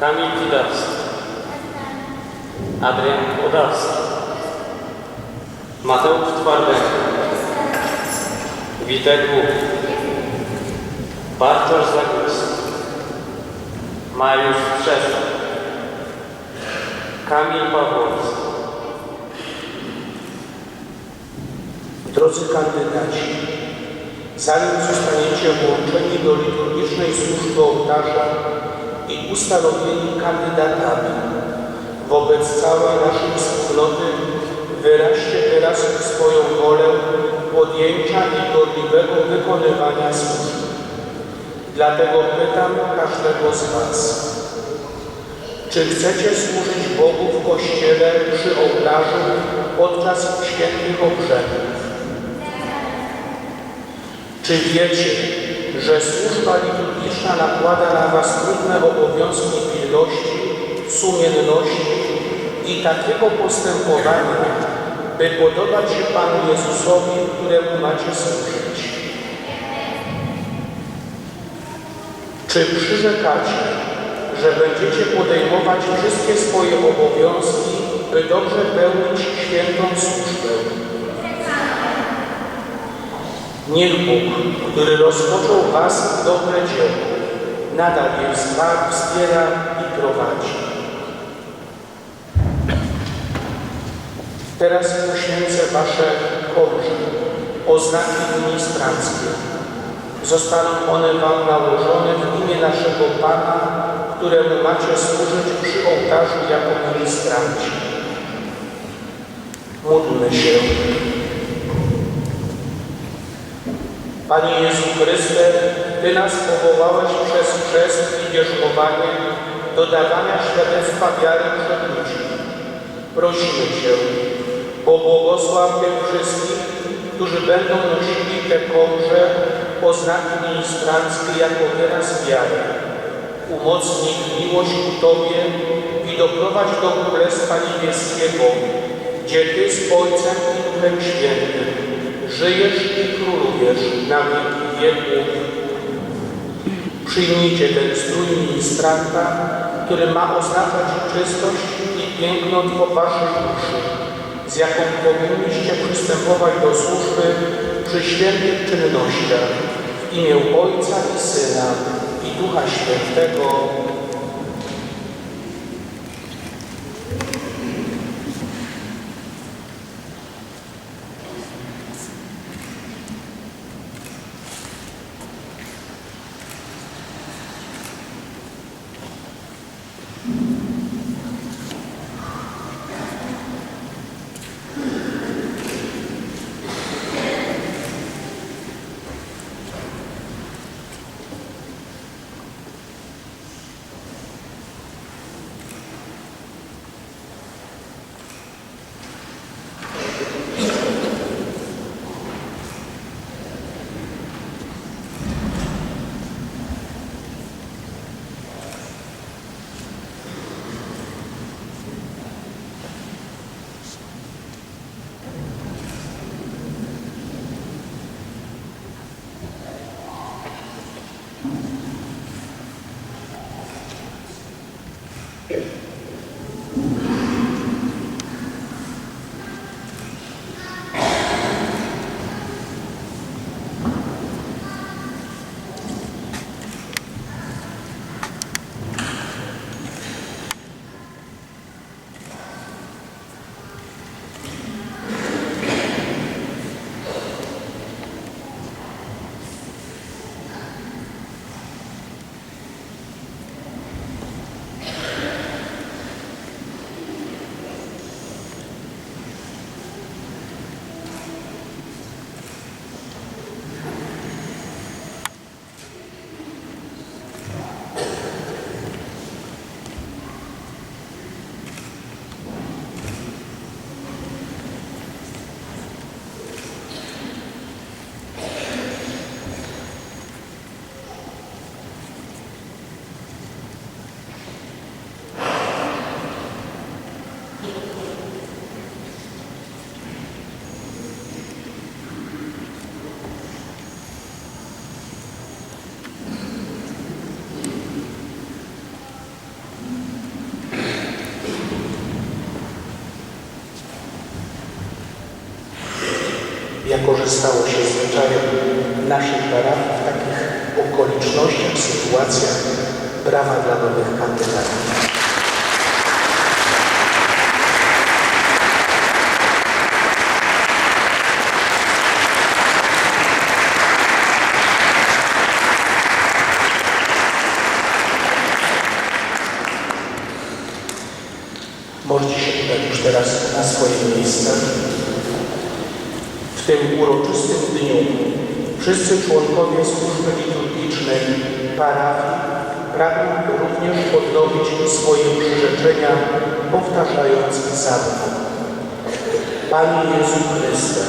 Kamil Widarski. Adrian Odarski. Mateusz Twardek. Witek Bóg. Bartosz Zagórski. Mariusz Strzeszak. Kamil Pawłowski. Drodzy kandydaci, zanim zostaniecie włączeni do liturgicznej służby ołtarza i ustanowieni kandydatami wobec całej naszej wspólnoty, wyraźcie teraz swoją wolę podjęcia i gorliwego wykonywania służby. Dlatego pytam każdego z Was, czy chcecie służyć Bogu w Kościele przy ołtarzu podczas świętych obrzędów? Czy wiecie, że służba liturgiczna nakłada na Was trudne obowiązki pilności, sumienności i takiego postępowania, by podobać się Panu Jezusowi, któremu macie służyć? Czy przyrzekacie, że będziecie podejmować wszystkie swoje obowiązki, by dobrze pełnić świętą służbę? Niech Bóg, który rozpoczął Was dobre dzieło, nadal je wspiera i prowadzi. Teraz poświęcę Wasze korże, oznaki ministranckie. Zostaną one Wam nałożone w imię naszego Pana, któremu macie służyć przy ołtarzu jako ministranci. Módlmy się. Panie Jezu Chryste, Ty nas powołałeś przez chrzest i bierzmowanie do dawania świadectwa wiary przed ludźmi. Prosimy Cię, bo błogosław tych wszystkich, którzy będą nosili te korze, oznaki ministranckie jako wyraz wiary. Umocnij miłość ku Tobie i doprowadź do Królestwa Niebieskiego, gdzie Ty z Ojcem i Duchem Świętym żyjesz i królujesz na wieki wieków. Przyjmijcie ten strój ministranta, który ma oznaczać czystość i piękno Waszej duszy, z jaką powinniście przystępować do służby przy świętych czynnościach w imię Ojca i Syna i Ducha Świętego. Stało się zwyczajem naszej parafii w takich okolicznościach, sytuacjach. Brawa dla nowych kandydatów. Możecie się udać już teraz na swoje miejsca. Tym uroczystym dniu wszyscy członkowie służby liturgicznej parafii pragną również odnowić swoje przyrzeczenia, powtarzając za mną. Panie Jezu Chryste,